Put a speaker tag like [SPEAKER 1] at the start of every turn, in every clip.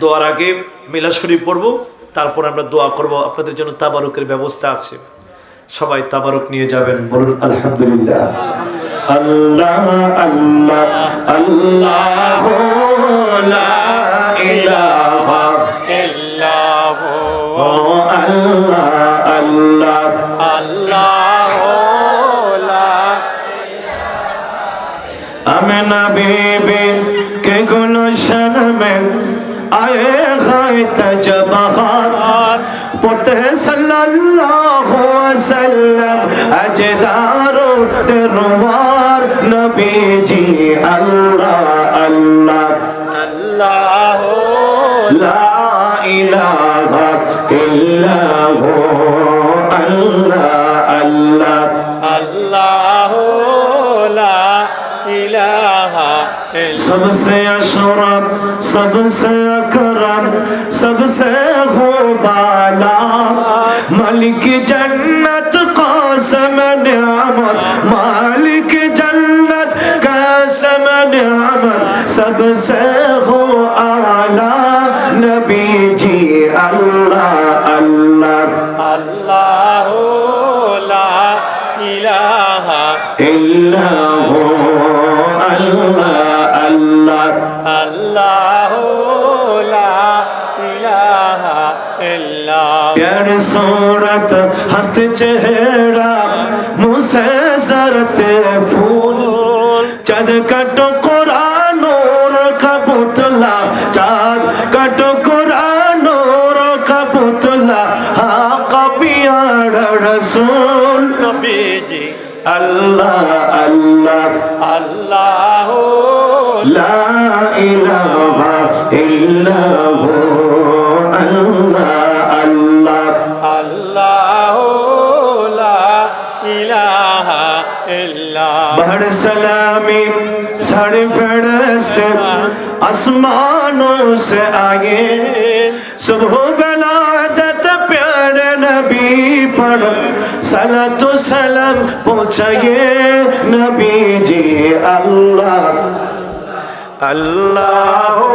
[SPEAKER 1] দোয়ার আগে মিলা শরীফ পড়ব তারপর আমরা দোয়া করব। আপনাদের জন্য তাবারকের ব্যবস্থা আছে। সবাই তাবারক নিয়ে যাবেন বলুন আলহামদুলিল্লাহ। আল্লাহ আল্লাহ আল্লাহ ইলাহা
[SPEAKER 2] ইল্লাহ
[SPEAKER 1] আমি না বিবি আয়ে খায় তাজবাহার। পড়তে সাল্লাল্লাহু আলাইহি আজদারো তেরওয়ার নবীজি
[SPEAKER 2] আল্লাহ
[SPEAKER 1] আল্লাহ।
[SPEAKER 2] আল্লাহ লা ইলাহা ইল্লাহু আল্লাহ।
[SPEAKER 1] सबसे अशरफ सबसे अकरम सबसे होबाला। मालिक जन्नत कासम न्यामत, मालिक जन्नत कासम न्यामत, सबसे हो आला।
[SPEAKER 2] پر
[SPEAKER 1] صورت ہست چہرہ منہ سے زرتے پھول چند کا ٹکڑا نور کا پتلا چاند کا ٹکڑا نور کا پتلا آقا پیارا رسول نبی
[SPEAKER 2] جی
[SPEAKER 1] اللہ اللہ
[SPEAKER 2] اللہ
[SPEAKER 1] لا
[SPEAKER 2] الہ الا اللہ
[SPEAKER 1] बढ़ सलामी साढ़े आसमानों से आगे। सुबह गलादत प्यार नबी पर सला तो सलाम पहुँचाइए नबी जी, अल्लाह। अल्लाह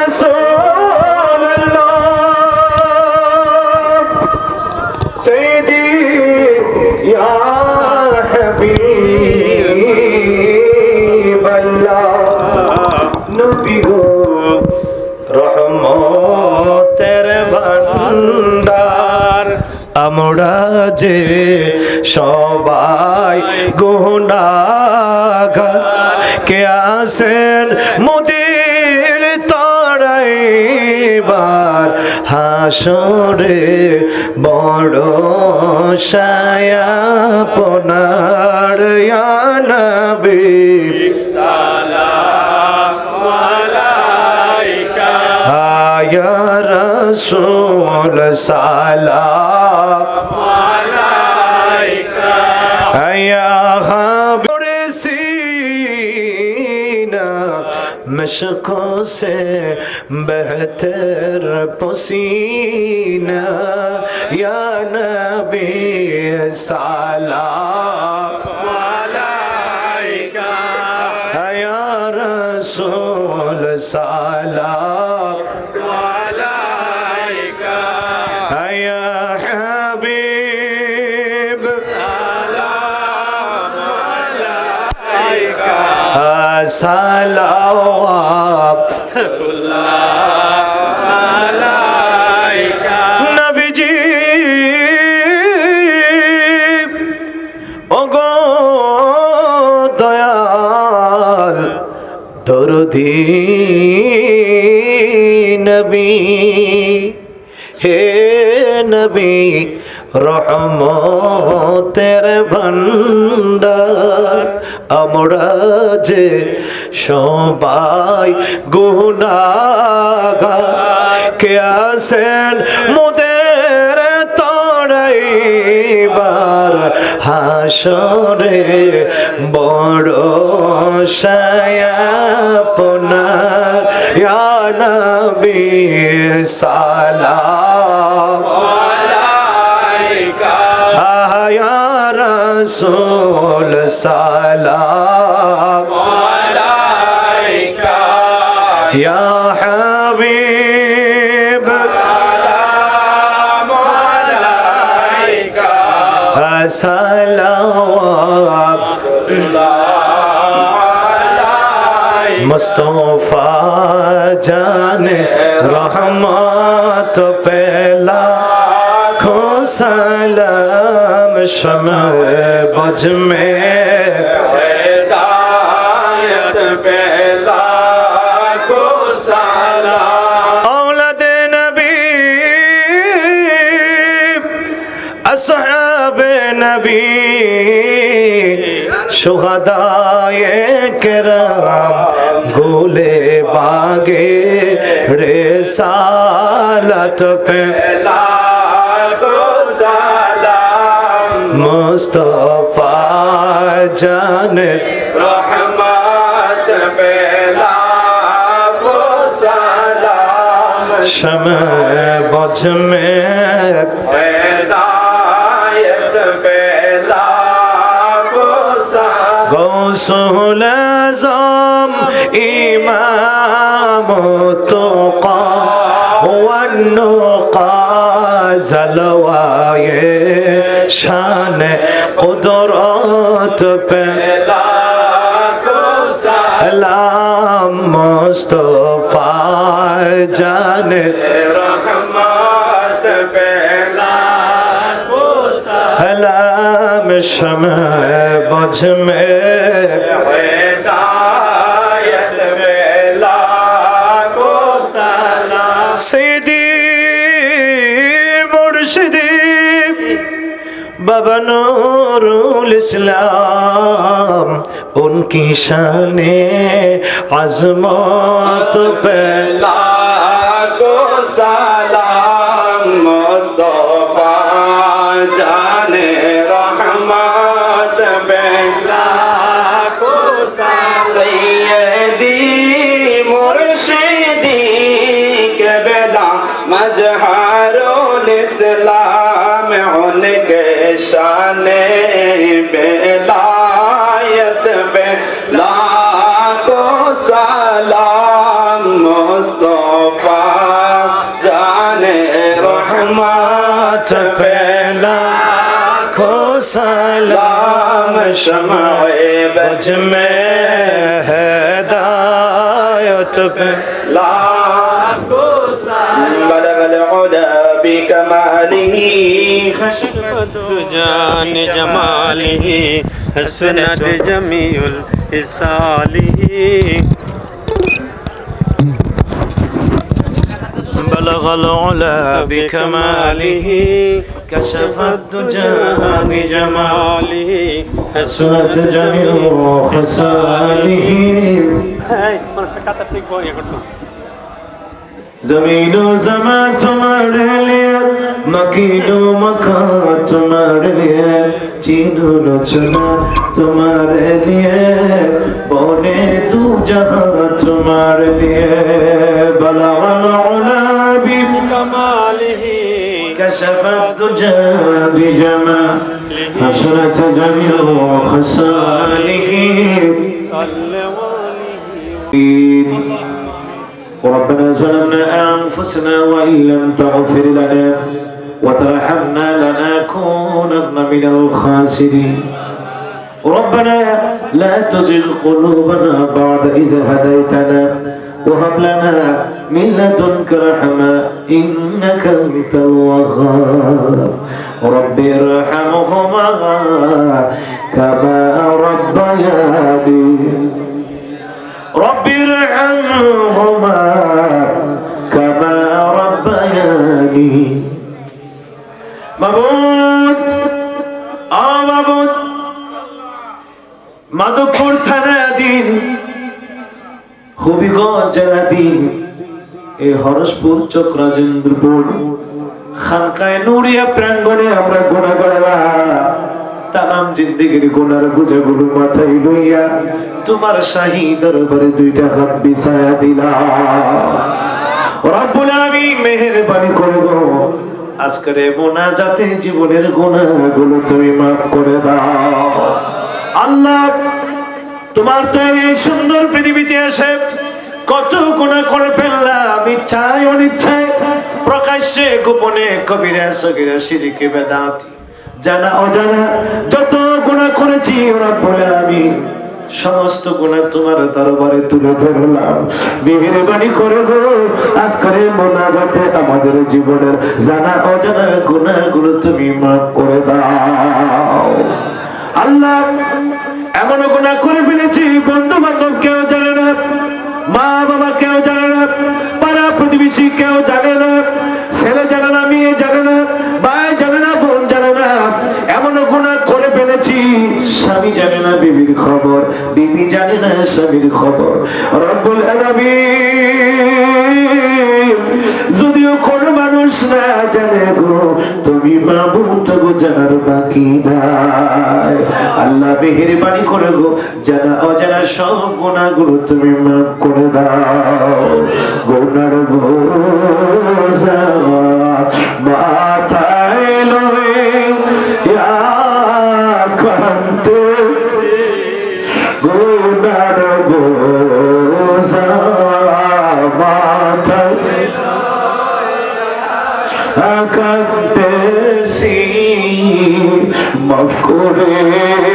[SPEAKER 1] رسول الله سيدي يا حبيب الله নবী গো রহমতের ভান্ডার আমরা যে সবাই গুনাগার কে আসেন তরাইবার হাসরে বড় সায়াপনার নবী আয়া রসুল সালাম। আয়া হাবিব। सीना مشقوں سے بہتر پسینہ یا نبی سلام علیکہ یا رسول سلام صلاه নবীজি। ওগো দয়াল দরদি নবী। হে নবী রহমতের ভণ্ডার, আমরা যে সবাই গুনাগার কে আসেন মোদের তরাইবার হাসরে বড় সায়াপনার ইয়া নবী সালাম। রাসূল সালাম। ইয়া হাবিব। সালাম মুস্তফা জানে রহমত পেলা सलाम शम बज में औलद नबी असहाब नबी शुहदाए करम गोले बागे रे सालत पे মুস্তফা জানে রহমত
[SPEAKER 2] বেলা شم بج میں
[SPEAKER 1] بیدایت بیدا غوث لزم امام تقا والنقا زلوائے شان
[SPEAKER 2] قدرت پہ سلام مصطفیٰ جان رحمت پہ سلام شمع بجھ میں বাবা নুরুল ইসলাম উনকি শানে আজমত পেলা شان بلايت بلا
[SPEAKER 1] کو سلام مصطفى جان رحمت بلا کو سلام شمع
[SPEAKER 2] بجمع هدایت بلا
[SPEAKER 3] جان جماله حسنت جميع الإساله
[SPEAKER 1] بلغ العلا بكماله كشف الدجى بجماله حسنت جميع خصاله জমিন জমা তোমার লিয়ে মকিন মখা তোমার লিয়ে চিনু রচনা তোমার লিয়ে বনে তু জহা তোমার লিয়ে বলা বলাবি
[SPEAKER 3] কমালিহি
[SPEAKER 1] كشفت تجا بجمال حشرة جميع خصاله
[SPEAKER 3] صلوا عليه
[SPEAKER 1] ربنا ظلمنا أنفسنا وإن لم تغفر لنا وترحمنا لنكونن من الخاسرين. ربنا لا تزغ قلوبنا بعد إذ هديتنا وهب لنا من لدنك رحمة إنك أنت الوهاب. رب ارحمهما كما ربياني رب ارحمهما كما মাবুদ ও মাবুদ মাধবপুর থানাধীন হবিগঞ্জ জেলাধীন এই হরসপুর চক রাজেন্দ্রপুর খানকায় নুরিয়া প্রাঙ্গণে আমরা গোনা গড়া তামাম জিন্দিগির গোনার বুঝাগুলো মাথায় লইয়া তোমার শাহী দরবারে দুইটা হাত বিছায়া দিলাম রব্বুল আলামিন মেহেরবানি করে গো, আজকের মোনাজাতে জীবনের গুনাহগুলো তুমি মাফ করে দাও। আল্লাহ, তোমার তৈরি সুন্দর পৃথিবীতে এসে কত গুণা করে ফেললাম ইচ্ছায় অনিচ্ছায়, প্রকাশ্যে, গোপনে কবিরা সগিরা সিরিকে বেদাতি। জানা অজানা যত গুণা করেছি ওরা বলে আমি সমস্ত গুণা তোমার দরবারে তুলে ধরলাম। মেহেরবানি করে গো, আজকের মোনাজাতে আমাদের জীবনের জানা অজানা গুণাগুলো তুমি মাফ করে দাও। আল্লাহ, এমন গুণা করে ফেলেছি বন্ধু বান্ধব কেউ জানে না, মা বাবা কেউ জানে না, পাড়া প্রতিবেশী কেউ জানে না, ছেলে জানে না, মেয়ে জানে না, ভাই জানে না স্বামীর খবর। রব্বুল যদিও কোন মানুষ না জানে গো, তুমি মাবুদ গো, জানার বাকি নাই। আল্লাহ মেহেরবানি করে গো, জানা অজানা সব গুণাগুলো তুমি মাফ করে দাও। গুনার বোঝা মাথায় করে।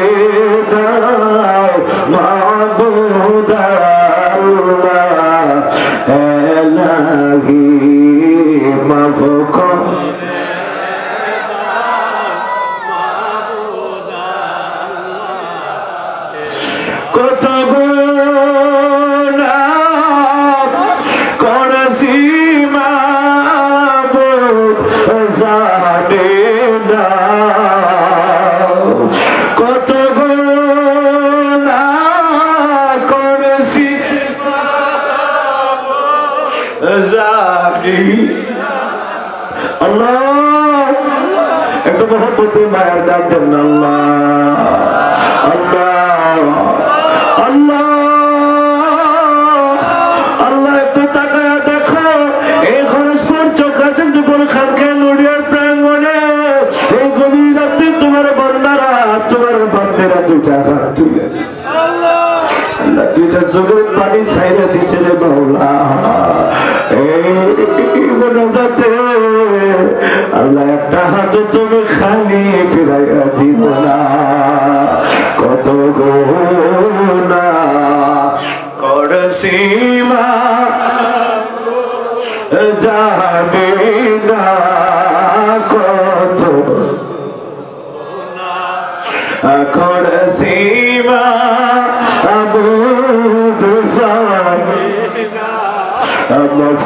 [SPEAKER 1] দুইটা চোখের পানি ছাইরা দিছে রে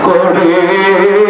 [SPEAKER 1] করে।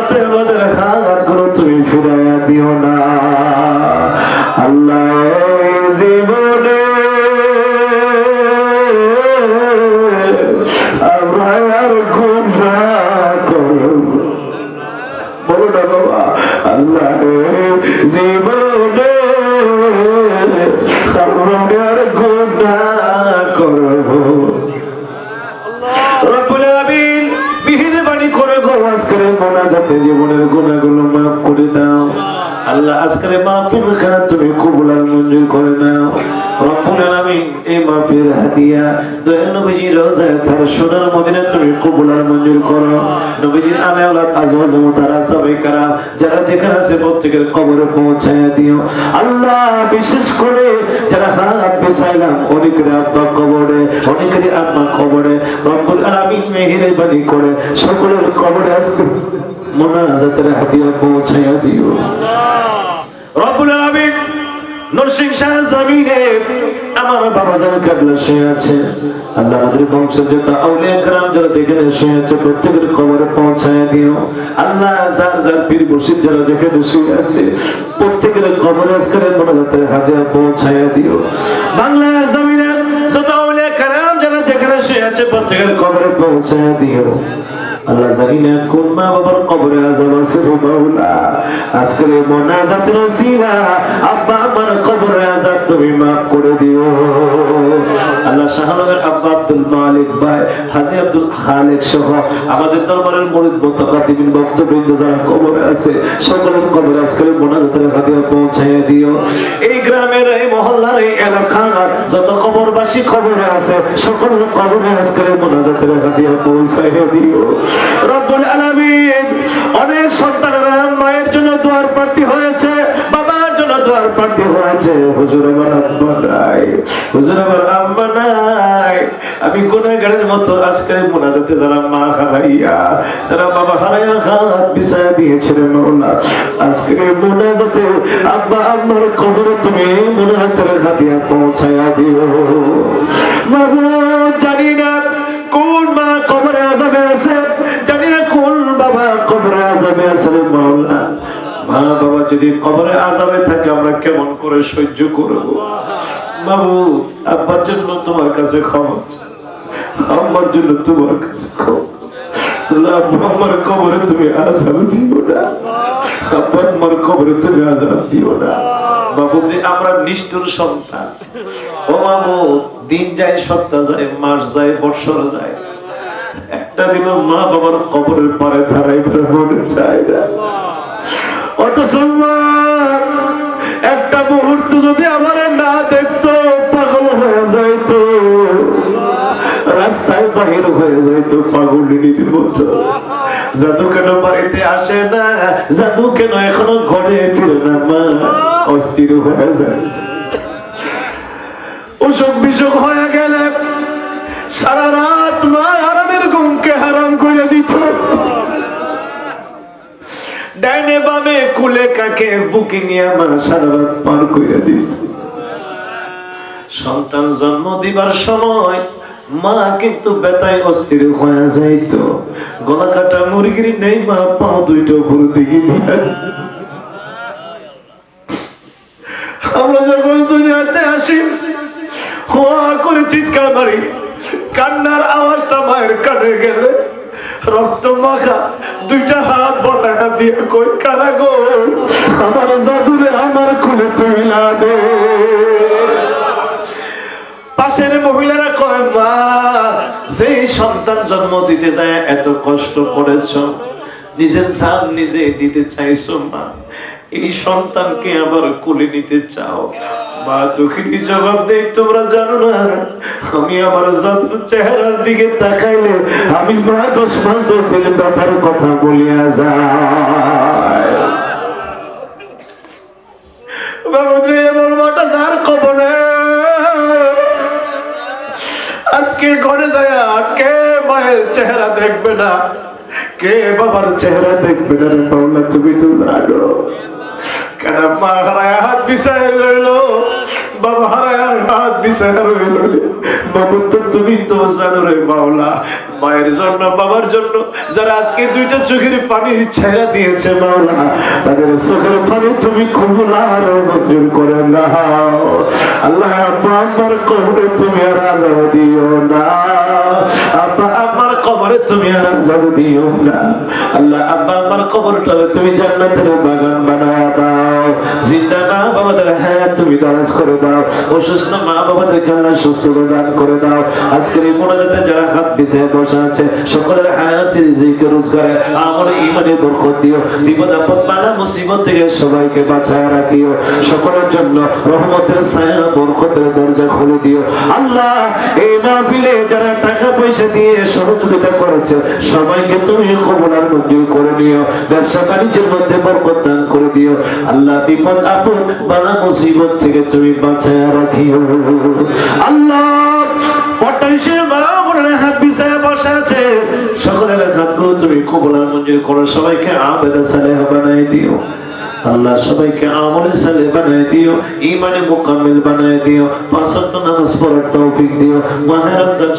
[SPEAKER 1] আমরা আর গুনাহ করব। রব্বুল আলামিন মেহেরবানি করে গো, আজকের মোনাজাতে জীবনের গুনাহগুলো মাফ করে দাও। আল্লাহ আজকের মাহফিল খানা তুমি কবুল আর মঞ্জুর করে নাও। রব্বুল এই মাহফিল হাদিয়া দয়াল নবীজি তার সোনার মদিনা তুমি কবুল আর মঞ্জুর করো। নবীজির আলে আজওয়াজ মুতারা সবাই কারা, যারা যেখানে আছে প্রত্যেকের কবরে পৌঁছায় দিও। আল্লাহ বিশেষ করে যারা হাত বিছাইলাম অনেকের আব্বা কবরে অনেকের আম্মা কবরে। রব্বুল আলামিন মেহেরবানি করে সকলের কবরে আজকে মোনাজাতের হাদিয়া পৌঁছায় দিও রব্বুল আলামিন নরসিং শাহ জমিনে আমার বাবা যারা কাবলা শুয়ে আছে আল্লাহ আমাদের বংশের যত আউলিয়া کرام যারা যেখানে শুয়ে আছে প্রত্যেকের কবরে পৌঁছায় দিও আল্লাহ যার যার পীর মুর্শিদ যারা যেখানে শুয়ে আছে প্রত্যেকের কবরে আজকের মোনাজাতের হাদিয়া পৌঁছায় দিও বাংলা জমিনে যত আউলিয়া کرام যারা যেখানে শুয়ে আছে প্রত্যেকের কবরে পৌঁছায় দিও আল্লাহ জানি না কোন মা বাবার কবরে আজাব আছে মাওলা? আজকের এই মোনাজাতের ওসিলা, আব্বা আমার কবরে আজাব তুমি মাফ করে দিও। আল্লাহ শাহনগর আব্বা আব্দুল খালেক সহ আমাদের দরবারের যারা কবরে আছে, সকলের কবরে মোনাজাতের দিও। এই গ্রামের, এই মহল্লার, এই এলাকার যত কবরবাসী কবরে আছে, সকলের কবরে মোনাজাতের দিও। রব্বুল আলামিন, অনেক সন্তানেরা মায়ের জন্য দোয়ার প্রার্থী হয়েছে। জন্য দোয়ার হয়েছে হুজুর আমার আব্বা নাই, হুজুর আমার আব্বা নাই। আমি গুনাহগারের মতো আজকে মোনাজাতে যারা মা হারাইয়া, যারা বাবা হারাইয়া হাত বিছায়া দিয়েছে রে মাওলা, আজকে মোনাজাতে আব্বা আম্মার কবরে তুমি মোনাজাতের হাতিয়া পৌঁছায়া দিও। বাবা জানি না কোন মা কবরে আজাবে আছে, জানি না কোন বাবা কবরে আজাবে আছে রে মা বাবা, যদি কবরে আজাবে থাকে, আমরা কেমন করে সহ্য করব? বাবু, আব্বার জন্য তোমার কাছে ক্ষমা চাই। আমার জন্য তোমার কাছে আমার কবরে তুমি আজাব দিও না। আব্বা আমার কবরে তুমি আজাব দিও না। বাবু আমরা নিষ্ঠুর সন্তান। ও মামু দিন যায়, সপ্তাহ যায়, মাস যায় বৎসর যায়। একটা দিন মা বাবার কবরের পারে ধারাই মনে চায় না। অথচ একটা মুহূর্ত যদি আমার না দেখতো, পাগল হয়ে রাস্তায় বাহির হয়ে যাইতো জাদু কেন বাড়িতে আসে না? জাদু কেন এখনও ঘরে ফিরে না মা? অস্থির হয়ে যায় অসুখ বিসুখ হয়ে গেলে সারা রাত মা আরামের ঘুমকে হারাম করে দিত। ডাইনে বামে কুলে কাকে বুকে নিয়ে মা সারা রাত পার করে দিত সন্তান জন্ম দিবার সময় মা কিন্তু বেতায় অস্থির হয়ে যাইত। গলা কাটা মুরগির নেই মা পা দুইটা উপর দিকে আমরা যখন দুনিয়াতে আসি হওয়া করে চিৎকার মারি। কান্নার আওয়াজটা মায়ের কানে গেলে। রক্ত মাখা, দুইটা হাত বলা দিয়ে কই, কারা গো? আমার জাদুরে আমার খুলে তুইলা দে। পাশের মহিলারা কয়, মা যে সন্তান জন্ম দিতে যায়, এত কষ্ট করেছ। নিজের জান নিজে দিতে চাইছো, মা। এই সন্তানকে আবার কোলে নিতে চাও? মা দুঃখিনী জবাব দেই তোমরা জানো না, আমি আমার জাদুর চেহারার দিকে তাকাইলে আমি মা দশ মাস দশ দিন ব্যথার কথা বলিয়া যায় কে মায়ের চেহারা দেখবে না? কে বাবার চেহারা দেখবে না রে? মাওলা, তুমি তো জানো। মায়ের জন্য বাবার জন্য যারা আজকে দুইটা চোখের পানি ছেড়া দিয়েছে মাওলা তাদের চোখের পানি তুমি করে আল্লাহ আমার কবরে তুমি আর দিও না আমার কবরে তুমি আর দিও না। আল্লাহ আমার কবরটা তুমি জান্নাতের বাগান বানায় দাও। জিন্দা মা বাবাদের হায়াত তুমি দারাজ করে দাও। অসুস্থ মা বাবাদের আল্লাহ সুস্থতা দান করে দাও। আজকের এই মোনাজাতে যারা হাত বিছিয়ে বসে আছে, সকলের হায়াতের রিজিকে রোজগারে আমার ইমানে বরকত দিও। বিপদ, আপদ বালা মুসিবত থেকে সবাইকে বাঁচায় রাখিও। সকলের জন্য রহমতের ছায়া, বরকতের দরজা খুলে দিও। আল্লাহ, এই মাহফিলে যারা টাকা পয়সা দিয়ে সহযোগিতা করেছে, সবাইকে তুমি কবুল আর মঞ্জুর করে নিও। ব্যবসা বাণিজ্যের মধ্যে বরকত দান করে দিও। আল্লাহ বিপদ আপদ বালা মুসিবত থেকে তুমি বাঁচায় রাখিও। আল্লাহ সকলের হাতগুলো তুমি কবলা মঞ্জুর করো, সবাইকে আবেদা সালেহ বানাই দিও। আল্লাহ সবাইকে আমলে সালে বানায় দিও ইমানে মুকাম্মিল বানায় দিও পাঁচ নামাজ পড়ার তৌফিক দিও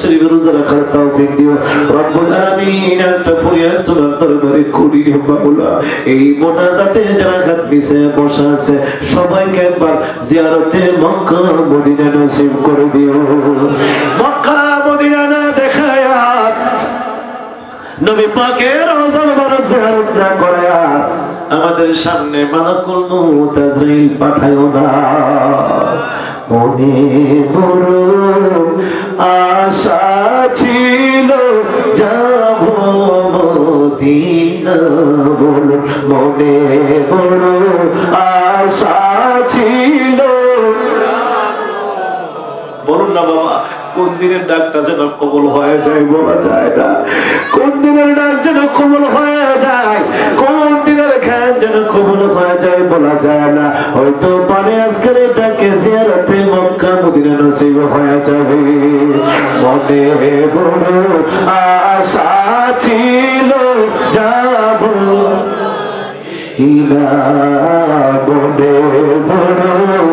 [SPEAKER 1] শরীফ রোজা রাখার তৌফিক দিও। রব্বুল আলামিন একটা ফরিয়াদ তোমার দরবারে করি এই মোনাজাতে যারা বসে আছে, সবাইকে একবার জিয়ারতে মক্কা, মদিনা নসিব করে দিও। মক্কা, মদিনা না দেখায়া, নবী পাকের মুবারক জিয়ারত না করায়া আমাদের সামনে মালাকুল মউত আজরাইল পাঠায়ো না। মনে বড় আশা ছিল, যাব মদিনা বলো। মনে বড় আশা ছিল। বলুন না বাবা, কোন দিনের ডাকটা যেন কবল হয়ে যায় বলা যায় না। কোন দিনের ডাক যেন কবল হয়ে যায়? কোন দিনের হয়তো পারে আজকের এটাকে জিয়ারাতে মক্কা মদিনা নসিব হয়ে যাবে। মনে বড় আশা ছিল যাব ইলা মনে বড়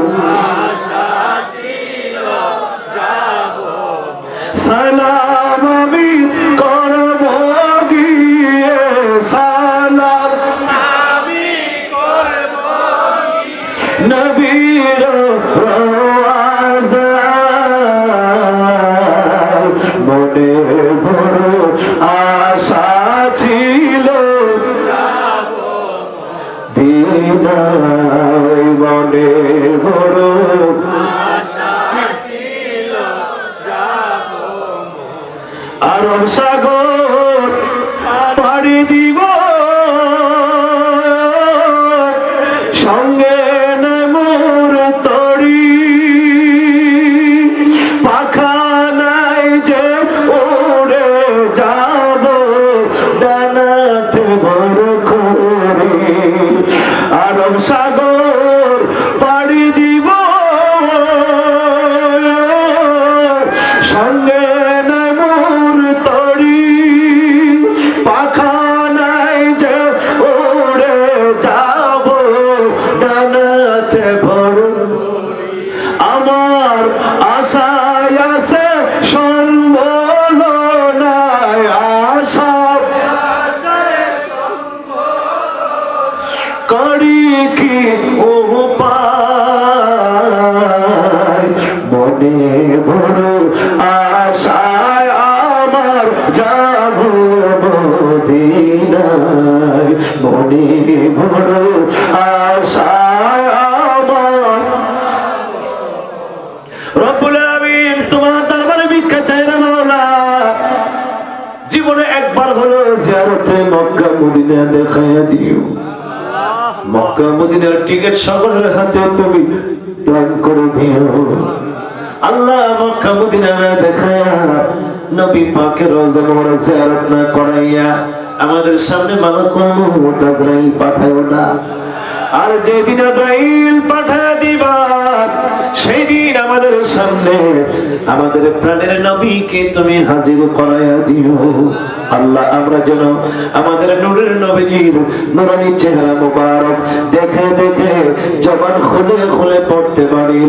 [SPEAKER 1] মক্কা মদিনার টিকিট সকলের হাতে তুমি দান করে দিও। আল্লাহ মক্কা মদিনার দেখায় নবী পাকের রোজা মোবারক জিয়ারত না করাইয়া আমাদের সামনে মালাকুল মউত আজরাইল পাঠায়ো না। আর যেদিন আজরাইল পাঠায় সেই দিন আমাদের সামনে আমাদের প্রাণের নবীকে তুমি হাজির করাইয়া দিও। আল্লাহ, আমরা যেন আমাদের নূরের নবীজির নুরানি চেহারা মুবারক দেখে দেখে জবান খুলে খুলে পড়তে পারি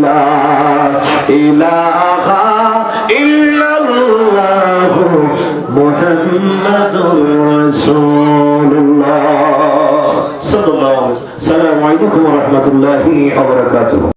[SPEAKER 1] ইল্লাল্লাহ ওয়া রাহমাতুল্লাহি বারাকাতুহু।